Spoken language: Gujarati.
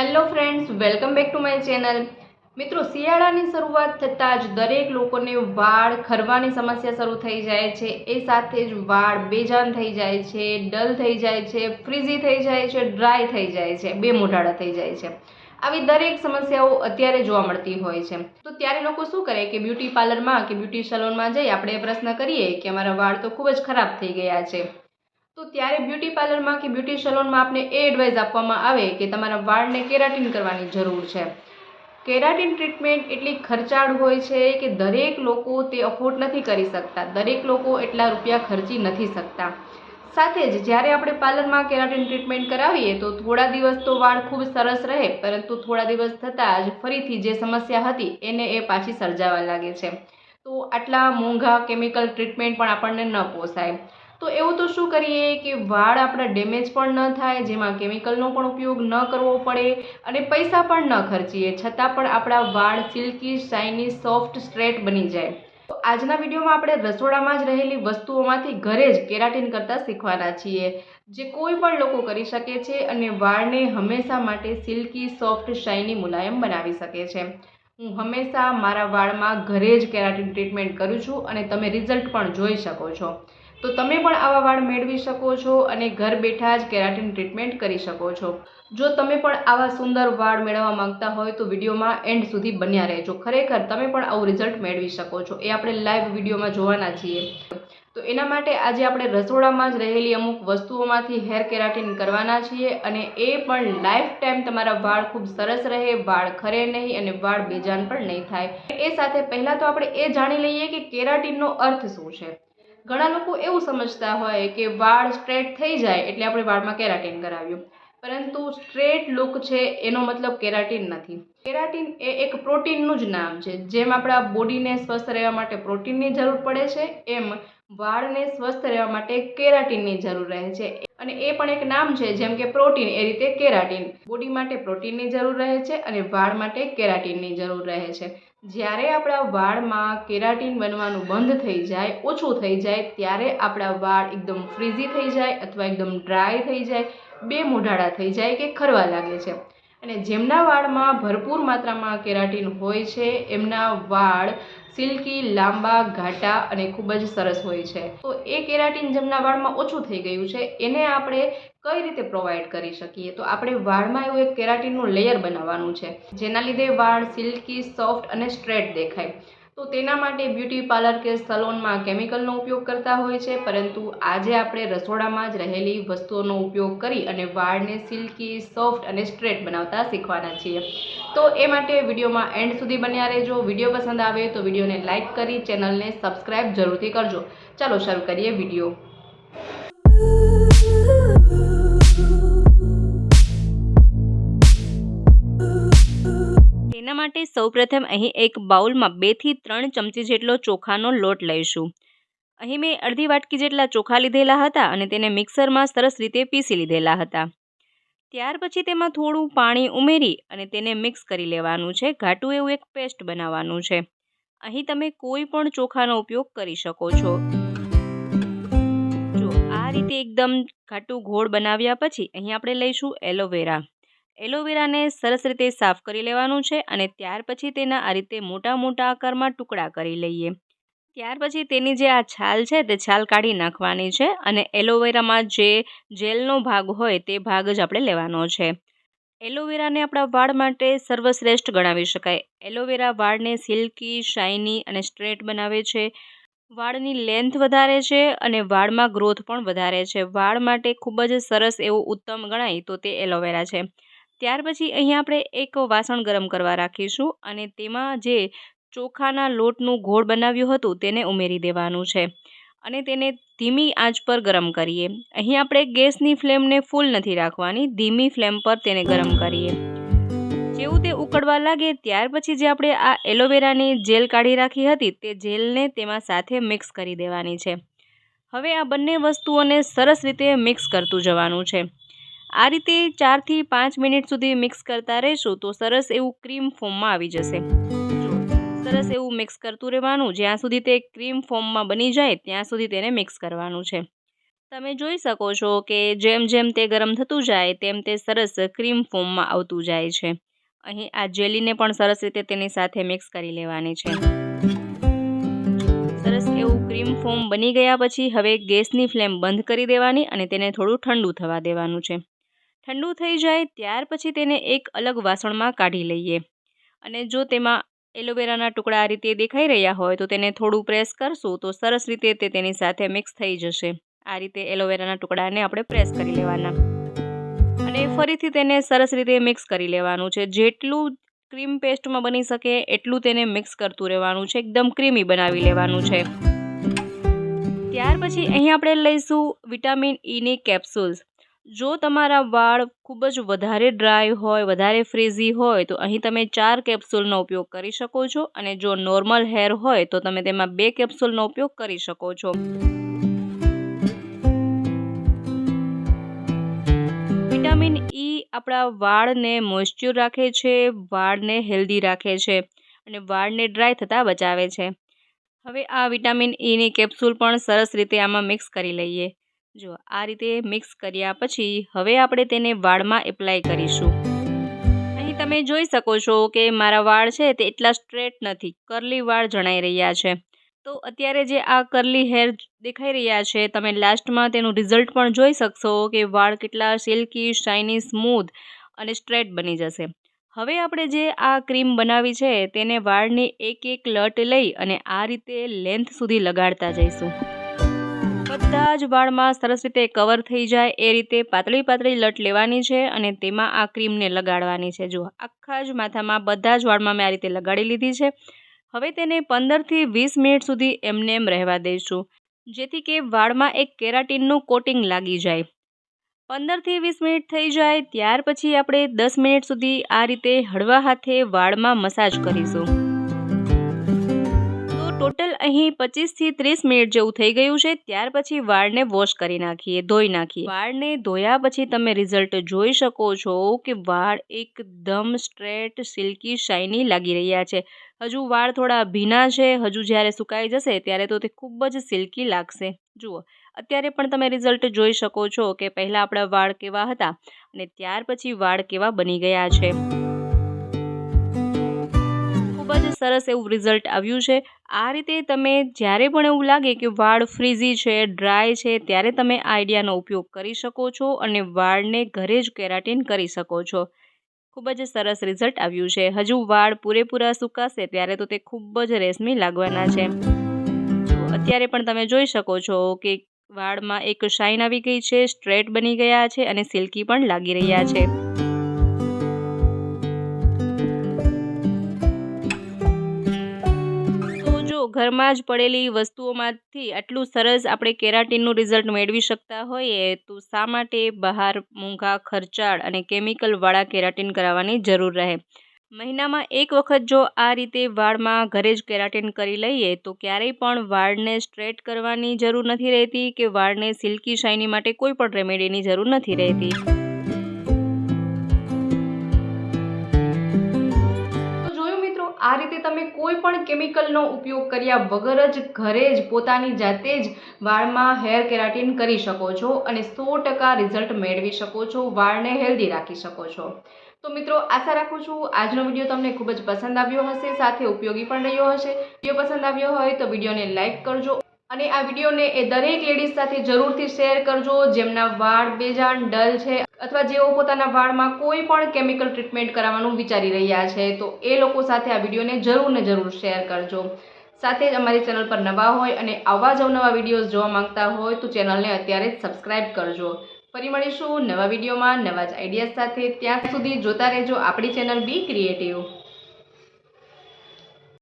Hello friends, welcome back to my channel. મિત્રો, શિયાળાની શરૂઆત થતાં જ દરેક લોકોને વાળ ખરવાની સમસ્યા શરૂ થઈ જાય છે. એ સાથે જ વાળ બેજાન થઈ જાય છે, ડલ થઈ જાય છે, ફ્રીઝી થઈ જાય છે, ડ્રાય થઈ જાય છે, બે મોઢાડા થઈ જાય છે. આવી દરેક સમસ્યાઓ અત્યારે જોવા મળતી હોય છે. તો ત્યારે લોકો શું કરે કે બ્યુટી પાર્લરમાં કે બ્યુટી સલોનમાં જઈ આપણે પ્રશ્ન કરીએ કે અમારા વાળ તો ખૂબ જ ખરાબ થઈ ગયા છે. તો ત્યારે બ્યુટી પાર્લરમાં કે બ્યુટી સલોનમાં આપને એ એડવાઇસ આપવામાં આવે કે તમારા વાળને કેરાટીન કરવાની જરૂર છે. કેરાટીન ટ્રીટમેન્ટ એટલી ખર્ચાળ હોય છે કે દરેક લોકો તે અફોર્ડ નથી કરી શકતા. દરેક લોકો એટલા રૂપિયા ખર્ચી નથી શકતા. સાથે જ જ્યારે આપણે પાર્લરમાં કેરાટીન ટ્રીટમેન્ટ કરાવીએ તો થોડા દિવસ તો વાળ ખૂબ સરસ રહે, પરંતુ થોડા દિવસ થતાં જ ફરીથી જે સમસ્યા હતી એને એ પાછી સર્જાવા લાગે છે. તો આટલા મોંઘા કેમિકલ ટ્રીટમેન્ટ પણ આપણને ન પોસાય. તો એવું તો શું કરીએ કે વાળ આપણા ડેમેજ પણ ન થાય, જેમાં કેમિકલનો પણ ઉપયોગ ન કરવો પડે અને પૈસા પણ ન ખર્ચીએ, છતાં પણ આપણા વાળ સિલ્કી, શાઇની, સોફ્ટ, સ્ટ્રેટ બની જાય. આજના વિડીયોમાં આપણે રસોડામાં જ રહેલી વસ્તુઓમાંથી ઘરે જ કેરાટીન કરતાં શીખવાના છીએ, જે કોઈ પણ લોકો કરી શકે છે અને વાળને હંમેશા માટે સિલ્કી, સોફ્ટ, શાઇની મુલાયમ બનાવી શકે છે. હું હંમેશા મારા વાળમાં ઘરે જ કેરાટીન ટ્રીટમેન્ટ કરું છું અને તમે રિઝલ્ટ પણ જોઈ શકો છો. તો તમે પણ આવા વાળ મેળવી શકો છો અને ઘર બેઠા જ કેરાટીન ટ્રીટમેન્ટ કરી શકો છો. જો તમે પણ આવા સુંદર વાળ મેળવવા માંગતા હોય તો વિડીયોમાં એન્ડ સુધી બન્યા રહેજો. ખરેખર તમે પણ આવું રિઝલ્ટ મેળવી શકો છો. એ આપણે લાઈવ વિડીયોમાં જોવાના છીએ. તો એના માટે આજે આપણે રસોડામાં જ રહેલી અમુક વસ્તુઓમાંથી હેર કેરાટીન કરવાના છીએ અને એ પણ લાઈફ ટાઈમ તમારા વાળ ખૂબ સરસ રહે, વાળ ખરે નહીં અને વાળ બેજાન પણ નહીં થાય. એ સાથે પહેલાં તો આપણે એ જાણી લઈએ કે કેરાટીનનો અર્થ શું છે. ઘણા લોકો એવું સમજતા હોય કે વાળ સ્ટ્રેટ થઈ જાય એટલે આપણે વાળમાં કેરાટીન કરાવ્યું. પરંતુ સ્ટ્રેટ લુક છે એનો મતલબ કેરાટીન નથી. કેરાટીન એ એક પ્રોટીનનું જ નામ છે. જેમ આપણા બોડીને સ્વસ્થ રહેવા માટે પ્રોટીનની જરૂર પડે છે, એમ વાળને સ્વસ્થ રહેવા માટે કેરાટીનની જરૂર રહે છે. અને એ પણ એક નામ છે, જેમ કે પ્રોટીન, એ રીતે કેરાટીન. બોડી માટે પ્રોટીનની જરૂર રહે છે અને વાળ માટે કેરાટીનની જરૂર રહે છે. જ્યારે આપણા વાળમાં કેરાટીન બનવાનું બંધ થઈ જાય, ઓછું થઈ જાય, ત્યારે આપણા વાળ એકદમ ફ્રીઝી થઈ જાય અથવા એકદમ ડ્રાય થઈ જાય, બે મોઢાળા થઈ જાય કે ખરવા લાગે છે. અને જેમના વાળમાં ભરપૂર માત્રામાં કેરાટીન હોય છે, એમના વાળ સિલ્કી, લાંબા, ઘાટા અને ખૂબ જ સરસ હોય છે. તો એ કેરાટીન જેમના વાળમાં ઓછું થઈ ગયું છે, એને આપણે કઈ રીતે પ્રોવાઈડ કરી શકીએ? તો આપણે વાળમાં એવું એક કેરાટીનનું લેયર બનાવવાનું છે, જેના લીધે વાળ સિલ્કી, સોફ્ટ અને સ્ટ્રેટ દેખાય. તો તેના માટે બ્યુટી પાર્લર કે સલોનમાં કેમિકલનો ઉપયોગ કરતા હોય છે, પરંતુ આજે આપણે રસોડામાં જ રહેલી વસ્તુઓનો ઉપયોગ કરી અને વાળને સિલ્કી, સોફ્ટ અને સ્ટ્રેટ બનાવતા શીખવાના છીએ. તો એ માટે વિડીયોમાં એન્ડ સુધી બન્યા રહેજો. વીડિયો પસંદ આવે તો વિડીયોને લાઇક કરી, ચેનલને સબસ્ક્રાઈબ જરૂરથી કરજો. ચાલો શરૂ કરીએ વીડિયો. માટે સૌપ્રથમ અહીં એક બાઉલમાં બેથી ત્રણ ચમચી જેટલો ચોખાનો લોટ લઈશું. અહીં મેં અડધી વાટકી જેટલા ચોખા લીધેલા હતા અને તેને મિક્સરમાં સરસ રીતે પીસી લીધેલા હતા. ત્યાર પછી તેમાં થોડું પાણી ઉમેરી અને તેને મિક્સ કરી લેવાનું છે. ઘાટું એવું એક પેસ્ટ બનાવવાનું છે. અહીં તમે કોઈ પણ ચોખાનો ઉપયોગ કરી શકો છો. જો આ રીતે એકદમ ઘાટું ઘોળ બનાવ્યા પછી અહીં આપણે લઈશું એલોવેરા. એલોવેરાને સરસ રીતે સાફ કરી લેવાનું છે અને ત્યાર પછી તેના આ રીતે મોટા મોટા આકારમાં ટુકડા કરી લઈએ. ત્યાર પછી તેની જે આ છાલ છે તે છાલ કાઢી નાખવાની છે અને એલોવેરામાં જે જેલનો ભાગ હોય તે ભાગ જ આપણે લેવાનો છે. એલોવેરાને આપણા વાળ માટે સર્વશ્રેષ્ઠ ગણાવી શકાય. એલોવેરા વાળને સિલ્કી, શાઇની અને સ્ટ્રેટ બનાવે છે. વાળની લેન્થ વધારે છે અને વાળમાં ગ્રોથ પણ વધારે છે. વાળ માટે ખૂબ જ સરસ એવું ઉત્તમ ગણાય તો તે એલોવેરા છે. ત્યાર પછી અહીંયા આપણે એક વાસણ ગરમ કરવા રાખીશું અને તેમાં જે ચોખાના લોટનું ઘોળ બનાવ્યું હતું તેને ઉમેરી દેવાનું છે. અને તેને ધીમી આંચ પર ગરમ કરીએ. અહીં આપણે ગેસની ફ્લેમને ફૂલ નથી રાખવાની, ધીમી ફ્લેમ પર તેને ગરમ કરીએ. જેવું તે ઉકળવા લાગે ત્યાર પછી જે આપણે આ એલોવેરાની જેલ કાઢી રાખી હતી તે જેલને તેમાં સાથે મિક્સ કરી દેવાની છે. હવે આ બંને વસ્તુઓને સરસ રીતે મિક્સ કરતું જવાનું છે. આ રીતે ચારથી પાંચ મિનિટ સુધી મિક્સ કરતા રહેશું તો સરસ એવું ક્રીમ ફોર્મમાં આવી જશે. સરસ એવું મિક્સ કરતું રહેવાનું. જ્યાં સુધી તે ક્રીમ ફોર્મમાં બની જાય, ત્યાં સુધી તેને મિક્સ કરવાનું છે. તમે જોઈ શકો છો કે જેમ જેમ તે ગરમ થતું જાય, તેમ તે સરસ ક્રીમ ફોર્મમાં આવતું જાય છે. અહીં આ જેલીને પણ સરસ રીતે તેની સાથે મિક્સ કરી લેવાની છે. સરસ એવું ક્રીમ ફોર્મ બની ગયા પછી હવે ગેસની ફ્લેમ બંધ કરી દેવાની અને તેને થોડું ઠંડુ થવા દેવાનું છે. ઠંડુ થઈ જાય ત્યાર પછી તેને એક અલગ વાસણમાં કાઢી લઈએ. અને જો તેમાં એલોવેરાના ટુકડા આ રીતે દેખાઈ રહ્યા હોય તો તેને થોડું પ્રેસ કરશું તો સરસ રીતે તે તેની સાથે મિક્સ થઈ જશે. આ રીતે એલોવેરાના ટુકડાને આપણે પ્રેસ કરી લેવાના. અને ફરીથી તેને સરસ રીતે મિક્સ કરી લેવાનું છે. જેટલું ક્રીમ પેસ્ટમાં બની શકે એટલું તેને મિક્સ કરતું રહેવાનું છે. એકદમ ક્રીમી બનાવી લેવાનું છે. ત્યાર પછી અહીં આપણે લઈશું વિટામિન ઈની કેપ્સ્યુલ્સ. જો તમારા વાળ ખૂબ જ વધારે ડ્રાય હોય, વધારે ફ્રીઝી હોય, તો અહીં તમે ચાર કેપ્સ્યુલનો ઉપયોગ કરી શકો છો અને જો નોર્મલ હેર હોય, તો તમે તેમાં બે કેપ્સ્યુલનો ઉપયોગ કરી શકો છો. વિટામિન ઈ આપણા વાળને મોઇશ્ચર રાખે છે, વાળને હેલ્ધી રાખે છે અને વાળને ડ્રાય થતાં બચાવે છે. હવે આ વિટામિન ઈની કેપ્સ્યુલ પણ સરસ રીતે આમાં મિક્સ કરી લઈએ. જો આ રીતે મિક્સ કર્યા પછી હવે આપણે તેને વાળમાં એપ્લાય કરીશું. અહીં તમે જોઈ શકો છો કે મારા વાળ છે તે એટલા સ્ટ્રેટ નથી કરલી વાળ જણાઈ રહ્યા છે. તો અત્યારે જે આ કરલી હેર દેખાઈ રહ્યા છે, તમે લાસ્ટમાં તેનું રિઝલ્ટ પણ જોઈ શકશો કે વાળ કેટલા સિલ્કી શાઇની સ્મૂથ અને સ્ટ્રેટ બની જશે. હવે આપણે જે આ ક્રીમ બનાવી છે, તેને વાળની એક એક લટ લઈ અને આ રીતે લેન્થ સુધી લગાડતા જઈશું. બધા જ વાળમાં સરસ રીતે કવર થઈ જાય એ રીતે પાતળી પાતળી લટ લેવાની છે અને તેમાં આ ક્રીમને લગાડવાની છે. જો આખા જ માથામાં બધા જ વાળમાં મેં આ રીતે લગાડી લીધી છે. હવે તેને પંદરથી વીસ મિનિટ સુધી એમને એમ રહેવા દઈશું, જેથી કે વાળમાં એક કેરાટીનનું કોટિંગ લાગી જાય. પંદરથી વીસ મિનિટ થઈ જાય, ત્યાર પછી આપણે દસ મિનિટ સુધી આ રીતે હળવા હાથે વાળમાં મસાજ કરીશું. ટોટલ અહીં પચીસથી ત્રીસ મિનિટ જેવું થઈ ગયું છે, ત્યાર પછી વાળને વોશ કરી નાખીએ, ધોઈ નાખીએ. વાળને ધોયા પછી તમે રિઝલ્ટ જોઈ શકો છો કે વાળ એકદમ સ્ટ્રેટ સિલ્કી શાઇની લાગી રહ્યા છે. હજુ વાળ થોડા ભીના છે, હજુ જ્યારે સુકાઈ જશે ત્યારે તો તે ખૂબ જ સિલ્કી લાગશે. જુઓ, અત્યારે પણ તમે રિઝલ્ટ જોઈ શકો છો કે પહેલાં આપણા વાળ કેવા હતા અને ત્યાર પછી વાળ કેવા બની ગયા છે. સરસ એવું રિઝલ્ટ આવ્યું છે. આ રીતે તમે જ્યારે પણ એવું લાગે કે વાળ ફ્રીઝી છે ડ્રાય છે, ત્યારે તમે આઈડિયાનો ઉપયોગ કરી શકો છો અને વાળને ઘરે જ કેરાટીન કરી શકો છો. ખૂબ જ સરસ રિઝલ્ટ આવ્યું છે. હજુ વાળ પૂરેપૂરા સુકાશે ત્યારે તો તે ખૂબ જ રેશમી લાગવાના છે. અત્યારે પણ તમે જોઈ શકો છો કે વાળમાં એક શાઇન આવી ગઈ છે સ્ટ્રેટ બની ગયા છે અને સિલ્કી પણ લાગી રહ્યા છે. ઘરમાં જ પડેલી વસ્તુઓમાંથી આટલું સરસ આપણે કેરાટીનનું રિઝલ્ટ મેળવી શકતા હોઈએ, તો શા માટે બહાર મોંઘા, ખર્ચાળ અને કેમિકલવાળા કેરાટીન કરાવવાની જરૂર રહે? મહિનામાં એક વખત જો આ રીતે વાળમાં ઘરે જ કેરાટીન કરી લઈએ, તો ક્યારેય પણ વાળને સ્ટ્રેટ કરવાની જરૂર નથી રહેતી કે વાળને સિલ્કી શાઇની માટે કોઈ પણ રેમેડીની જરૂર નથી રહેતી? તમે કોઈ પણ કેમિકલનો ઉપયોગ કર્યા વગર જ ઘરે જ પોતાની જાતે જ વાળમાં હેર કેરાટીન કરી શકો છો અને સો ટકા રિઝલ્ટ મેળવી શકો છો, વાળને હેલ્ધી રાખી શકો છો. તો મિત્રો, આશા રાખું છું આજનો વીડિયો તમને ખૂબ જ પસંદ આવ્યો હશે, સાથે ઉપયોગી પણ રહ્યો હશે. વીડિયો પસંદ આવ્યો હોય તો વિડીયોને લાઇક કરજો અને આ વિડીયોને એ દરેક લેડીઝ સાથે જરૂરથી શેર કરજો, જેમના વાળ બેજાન ડલ છે. અથવા જેઓ પોતાના વાળમાં કોઈ પણ કેમિકલ ટ્રીટમેન્ટ કરાવવાનું વિચારી રહ્યા છે, તો એ લોકો સાથે આ વિડીયોને જરૂર ને જરૂર શેર કરજો. સાથે જ અમારી ચેનલ પર નવા હોય અને આવા જ અવનવા વિડીયોઝ જોવા માંગતા હોય, તો ચેનલને અત્યારે જ સબસ્ક્રાઈબ કરજો. ફરી મળીશું નવા વિડીયોમાં નવા જ આઈડિયાઝ સાથે. ત્યાં સુધી જોતા રહેજો આપણી ચેનલ બી ક્રિએટિવ